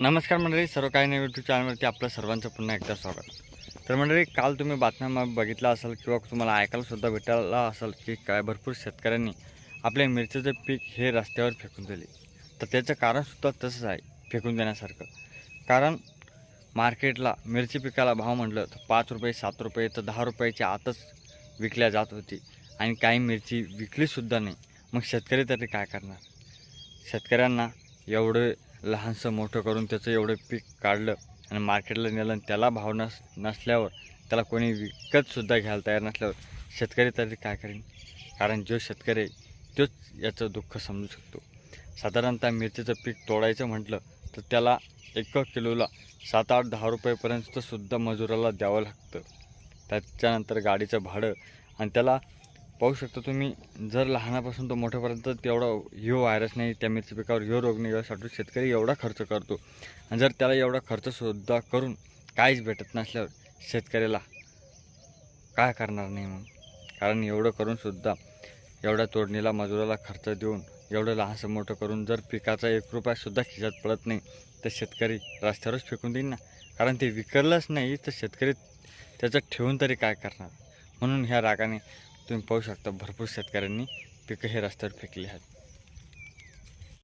नमस्कार मंडळी सर्व काही नाही यूट्यूब चॅनलवरती आपलं सर्वांचं पुन्हा एकदा स्वागत. तर मंडळी काल तुम्ही बातम्या बघितला असाल किंवा तुम्हाला ऐकायलासुद्धा भेटायला असेल की काय भरपूर शेतकऱ्यांनी आपल्या मिरचीचं पीक हे रस्त्यावर फेकून दिले. तर त्याचं कारणसुद्धा तसंच आहे फेकून देण्यासारखं. कारण मार्केटला मिरची पिकाला भाव म्हटलं तर पाच रुपये सात रुपये तर दहा रुपयाच्या आतच विकल्या जात होती. आणि काही मिरची विकलीसुद्धा नाही. मग शेतकरी तरी काय करणार? शेतकऱ्यांना एवढं लहानसं मोठं करून त्याचं एवढं पीक काढलं आणि मार्केटला नेलं आणि त्याला भाव नस नसल्यावर त्याला कोणी विकतसुद्धा घ्यायला तयार नसल्यावर शेतकरी तरी काय करेन? कारण जो शेतकरी आहे तोच याचं दुःख समजू शकतो. साधारणतः मिरचीचं पीक तोडायचं म्हटलं तर त्याला एक किलोला सात आठ दहा रुपयेपर्यंतसुद्धा मजुराला द्यावं लागतं. त्याच्यानंतर गाडीचं भाडं आणि त्याला पाहू शकता तुम्ही जर लहानापासून तो मोठ्यापर्यंत तेवढा ह्यो व्हायरस नाही त्या मिरची पिकावर ह्यो रोग नाही यासाठी शेतकरी एवढा खर्च करतो. आणि जर त्याला एवढा खर्चसुद्धा करून काहीच भेटत नसल्यावर शेतकऱ्याला काय करणार नाही मग? कारण एवढं करूनसुद्धा एवढ्या तोडणीला मजुराला खर्च देऊन एवढं लहानसं मोठं करून जर पिकाचा एक रुपयासुद्धा खिशात पडत नाही तर शेतकरी रस्त्यावरच फेकून देईन ना. कारण ते विकलंच नाही तर शेतकरी त्याचं ठेवून तरी काय करणार? म्हणून ह्या रागाने तुम्ही पाहू शकता भरपूर शेतकऱ्यांनी पिकं हे रस्त्यावर फेकली आहेत.